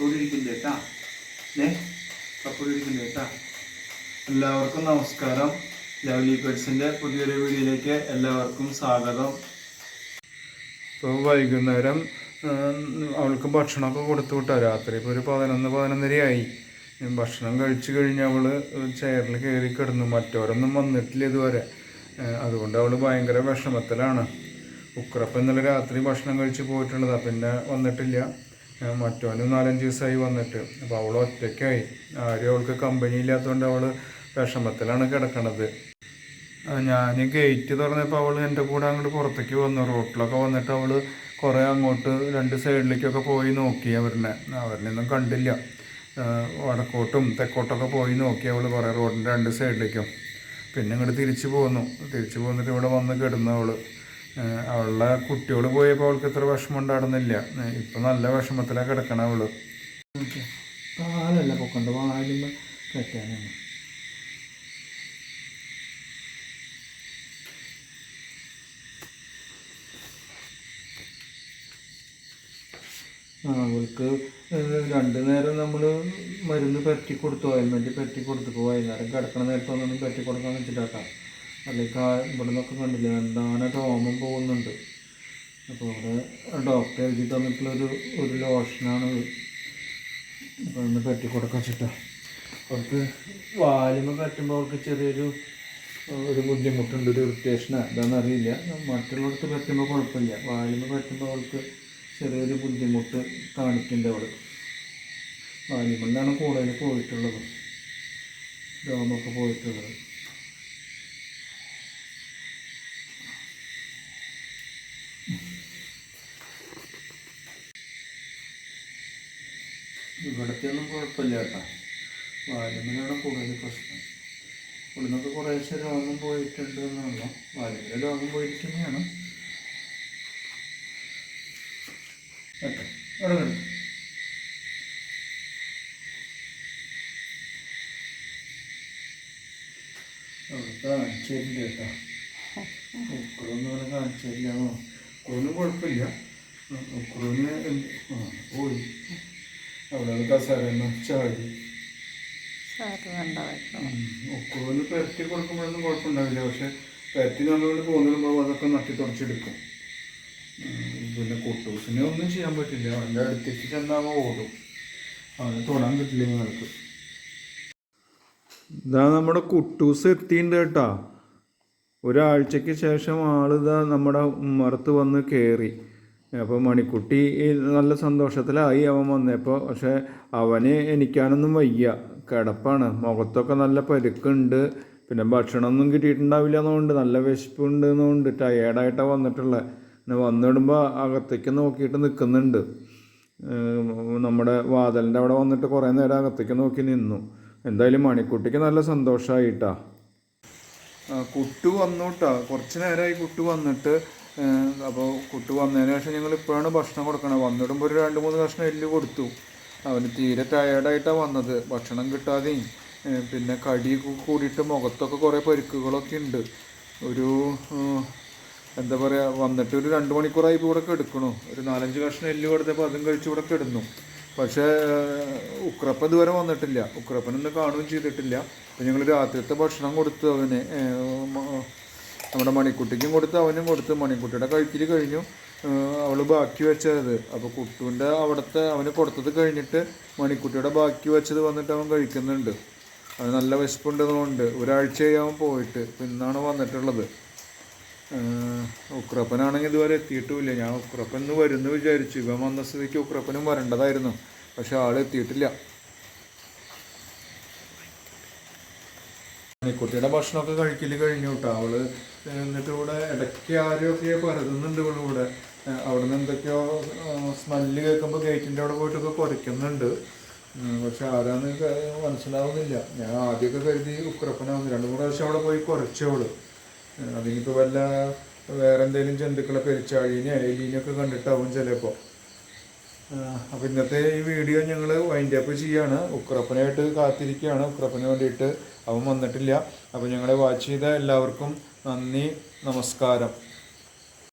തൊഴിലിരിക്കണ്ടേ കേട്ടാ. ഏ? കപ്പൊഴിരിക്കണ്ടേ കേട്ടാ. എല്ലാവർക്കും നമസ്കാരം. ലവ്ലി പെറ്റ്സിന്റെ പുതിയൊരു വീഡിയോയിലേക്ക് എല്ലാവർക്കും സ്വാഗതം. ഇപ്പോൾ വൈകുന്നേരം അവൾക്ക് ഭക്ഷണമൊക്കെ കൊടുത്തു വിട്ടാ. രാത്രി ഇപ്പോൾ ഒരു പതിനൊന്ന് പതിനൊന്നരയായി. ഭക്ഷണം കഴിച്ചു കഴിഞ്ഞ് അവൾ ചെയറിൽ കയറി കിടന്നു. മറ്റോരൊന്നും വന്നിട്ടില്ല ഇതുവരെ. അതുകൊണ്ട് അവൾ ഭയങ്കര വിഷമത്തിലാണ്. ഉക്രപ്പം ഇന്നലെ രാത്രി ഭക്ഷണം കഴിച്ച് പോയിട്ടുള്ളതാണ് പിന്നെ വന്നിട്ടില്ല. ആ, മറ്റവനും നാലഞ്ച് ദിവസമായി വന്നിട്ട്. അപ്പോൾ അവൾ ഒറ്റയ്ക്കായി. ആരും അവൾക്ക് കമ്പനി ഇല്ലാത്തതുകൊണ്ട് അവൾ വിഷമത്തിലാണ് കിടക്കണത്. ഞാൻ ഗേറ്റ് തുറന്നപ്പോൾ അവൾ എന്റെ കൂടെ അങ്ങോട്ട് പുറത്തേക്ക് വന്നു. റോട്ടിലൊക്കെ വന്നിട്ട് അവൾ കുറേ അങ്ങോട്ട് രണ്ട് സൈഡിലേക്കൊക്കെ പോയി നോക്കി അവരിനെ. അവരിനൊന്നും കണ്ടില്ല. വടക്കോട്ടും തെക്കോട്ടൊക്കെ പോയി നോക്കി അവൾ കുറേ റോഡിന്റെ രണ്ട് സൈഡിലേക്കും. പിന്നെ ഇങ്ങോട്ട് തിരിച്ചു പോന്നു. തിരിച്ചു പോന്നിട്ട് ഇവിടെ വന്ന് കിടന്നു അവൾ അവളുടെ കുട്ടികൾ പോയപ്പോൾ അവൾക്ക് ഇത്ര വിഷമം ഉണ്ടായിരുന്നില്ല ഇപ്പം നല്ല വിഷമത്തിലാണ് കിടക്കണ അവൾ. പാലല്ല പൊക്കണ്ട പാലും അവൾക്ക് രണ്ടു നേരം നമ്മൾ മരുന്ന് പറ്റി കൊടുത്തു ഓയിൽമെന്റ് പറ്റി കൊടുത്തു വൈകുന്നേരം കിടക്കണ നേരത്തൊന്നും പറ്റി കൊടുക്കാൻ വെച്ചിട്ടാക്കാം അല്ലെങ്കിൽ ഇവിടെ നിന്നൊക്കെ കണ്ടില്ല എന്താണ് ഓമം പോകുന്നുണ്ട്. അപ്പോൾ അവിടെ ഡോക്ടർ എഴുതി തന്നിട്ടുള്ളൊരു ഒരു ലോഷനാണ് അപ്പോൾ ഒന്ന് കെട്ടിക്കൊടുക്കാൻ കൊടുക്കാൻ വെച്ചിട്ടാ. അവർക്ക് വാലുമ കെട്ടുമ്പോൾ അവർക്ക് ചെറിയൊരു ഒരു ബുദ്ധിമുട്ടുണ്ട് ഒരു ഇറിറ്റേഷനാണ് എന്താണെന്ന് അറിയില്ല. മറ്റുള്ളവർക്ക് പറ്റുമ്പോൾ കുഴപ്പമില്ല. വാലുമ പറ്റുമ്പോൾ അവൾക്ക് ചെറിയൊരു ബുദ്ധിമുട്ട് കാണിക്കുന്നുണ്ട് അവൾ വാലുമല്ലാണ് കൂടുതൽ പോയിട്ടുള്ളത്. രോമൊക്കെ പോയിട്ടുള്ളത്. ഇവിടത്തെ ഒന്നും കുഴപ്പമില്ല കേട്ടോ. വാലുമലാണ് കൂടുതൽ പ്രശ്നം. ഇവിടുന്നൊക്കെ കുറേശ്ശെ രോഗം പോയിട്ടുണ്ട് എന്നുള്ള. വാലുമല രോഗം പോയിട്ട് തന്നെയാണ്. കേട്ടോ കേട്ടോ. ഉക്രോന്ന് പറഞ്ഞാൽ കാണിച്ചു തരില്ല കുഴപ്പമില്ല. ഉക്രോന്ന് പോയി. അവിടെ കസാരന്ന് ചാടി. ഉക്കുവന്ന് പെരട്ടി കൊടുക്കുമ്പോഴൊന്നും കുഴപ്പമുണ്ടാവില്ല. പക്ഷെ പെരട്ടി നമ്മളുകൊണ്ട് പോകുമ്പോൾ അതൊക്കെ നട്ടി തുടച്ചെടുക്കും. പിന്നെ കുട്ടൂസിനെ ഒന്നും ചെയ്യാൻ പറ്റില്ല. അവന്റെ അടുത്തേക്ക് ചെന്നാൽ ഓടും. അവനെ തൊടാൻ പറ്റില്ല നിങ്ങൾക്ക് ഇതാ നമ്മുടെ കുട്ടൂസ് എത്തിയിട്ടുണ്ട് കേട്ടാ. ഒരാഴ്ചയ്ക്ക് ശേഷം ആളിതാ നമ്മുടെ മറത്ത് വന്ന് കയറി അപ്പോൾ മണിക്കുട്ടി നല്ല സന്തോഷത്തിലായി അവൻ വന്നപ്പോൾ പക്ഷെ അവന് എനിക്കാനൊന്നും വയ്യ. കിടപ്പാണ്. മുഖത്തൊക്കെ നല്ല പരുക്കുണ്ട്. പിന്നെ ഭക്ഷണമൊന്നും കിട്ടിയിട്ടുണ്ടാവില്ല എന്നുകൊണ്ട് നല്ല വിശപ്പുണ്ട് എന്നുകൊണ്ട് ടയേർഡായിട്ടാണ് വന്നിട്ടുള്ളത് പിന്നെ വന്നിടുമ്പോൾ അകത്തേക്ക് നോക്കിയിട്ട് നിൽക്കുന്നുണ്ട് നമ്മുടെ വാതലിന്റെ അവിടെ വന്നിട്ട് കുറേ നേരം അകത്തേക്ക് നോക്കി നിന്നു. എന്തായാലും മണിക്കുട്ടിക്ക് നല്ല സന്തോഷമായിട്ടാ കുട്ടു വന്നു കേട്ടോ കുറച്ച് നേരമായി കുട്ടു വന്നിട്ട് അപ്പോൾ കുട്ടി വന്നതിന് ശേഷം ഞങ്ങൾ ഇപ്പോഴാണ് ഭക്ഷണം കൊടുക്കണത് വന്നിടുമ്പോൾ ഒരു രണ്ട് മൂന്ന് കഷ്ണം എല്ല് കൊടുത്തു. അവന് തീരെ ടയേർഡായിട്ടാണ് വന്നത്. ഭക്ഷണം കിട്ടാതെയും പിന്നെ കടി കൂടിയിട്ട് മുഖത്തൊക്കെ കുറേ പരിക്കുകളൊക്കെ ഉണ്ട് ഒരു എന്താ പറയുക വന്നിട്ട് ഒരു രണ്ട് മണിക്കൂറായി ഇവിടെ കിടക്കണു. ഒരു നാലഞ്ച് കഷ്ണം എല്ല് കൊടുത്തപ്പോൾ അതും കഴിച്ച് ഇവിടെ കിടന്നു. പക്ഷേ ഉക്രപ്പൻ ഉക്രപ്പ ഇതുവരെ വന്നിട്ടില്ല. ഉക്രപ്പനൊന്നും കാണുകയും ചെയ്തിട്ടില്ല. അപ്പോൾ ഞങ്ങൾ രാത്രിത്തെ ഭക്ഷണം കൊടുത്തു അവന്. നമ്മുടെ മണിക്കുട്ടിക്കും കൊടുത്ത് അവനും കൊടുത്ത്. മണിക്കുട്ടിയുടെ കഴുത്തിൽ കഴിഞ്ഞു. അവൾ ബാക്കി വെച്ചത്. അപ്പോൾ കുട്ടുവിന്റെ അവിടുത്തെ അവന് കൊടുത്തത് കഴിഞ്ഞിട്ട് മണിക്കുട്ടിയുടെ ബാക്കി വെച്ചത് വന്നിട്ട് അവൻ കഴിക്കുന്നുണ്ട്. അവന് നല്ല വിശപ്പുണ്ടെന്നുണ്ട് ഒരാഴ്ചയായി അവൻ പോയിട്ട്. പിന്നാണ് വന്നിട്ടുള്ളത്. ഉക്രപ്പനാണെങ്കിൽ ഇതുവരെ എത്തിയിട്ടുമില്ല. ഞാൻ ഉക്രപ്പൻ ഇന്ന് വരുന്നു വിചാരിച്ചു. ഇവൻ വന്ന സ്ഥിതിക്ക് ഉക്രപ്പനും വരേണ്ടതായിരുന്നു. പക്ഷെ ആൾ എത്തിയിട്ടില്ല. മണിക്കുട്ടിയുടെ ഭക്ഷണമൊക്കെ കഴിക്കൽ കഴിഞ്ഞു കേട്ടോ. അവൾ എന്നിട്ട് ഇവിടെ ഇടയ്ക്ക് ആരെയൊക്കെ പരതുന്നുണ്ട് ഇവിടെ? ഇവിടെ അവിടെ അവിടുന്ന് എന്തൊക്കെയോ സ്മെല്ല് കേൾക്കുമ്പോൾ ഗേറ്റിന്റെ അവിടെ പോയിട്ടൊക്കെ കുറയ്ക്കുന്നുണ്ട്. പക്ഷെ ആരാന്ന് മനസ്സിലാവുന്നില്ല. ഞാൻ ആദ്യമൊക്കെ കരുതി ഉക്രപ്പനാവുന്നു രണ്ട് മൂന്ന് പ്രാവശ്യം അവിടെ പോയി കുറച്ചവൾ ഏഹ് അതിനിപ്പോൾ വല്ല വേറെ എന്തെങ്കിലും ജന്തുക്കളെ പെരിച്ചാഴീനെ എലീനെയൊക്കെ കണ്ടിട്ടാവും ചിലപ്പോൾ അപ്പോൾ ഇന്നത്തെ ഈ വീഡിയോ ഞങ്ങൾ വൈൻഡ് അപ്പ് ചെയ്യാണ്. ഉക്രപ്പനായിട്ട് കാത്തിരിക്കുകയാണ്. ഉക്രപ്പന് വേണ്ടിയിട്ട് അവൻ വന്നിട്ടില്ല. അപ്പോൾ ഞങ്ങളെ വാച്ച് ചെയ്ത എല്ലാവർക്കും നന്ദി നമസ്കാരം.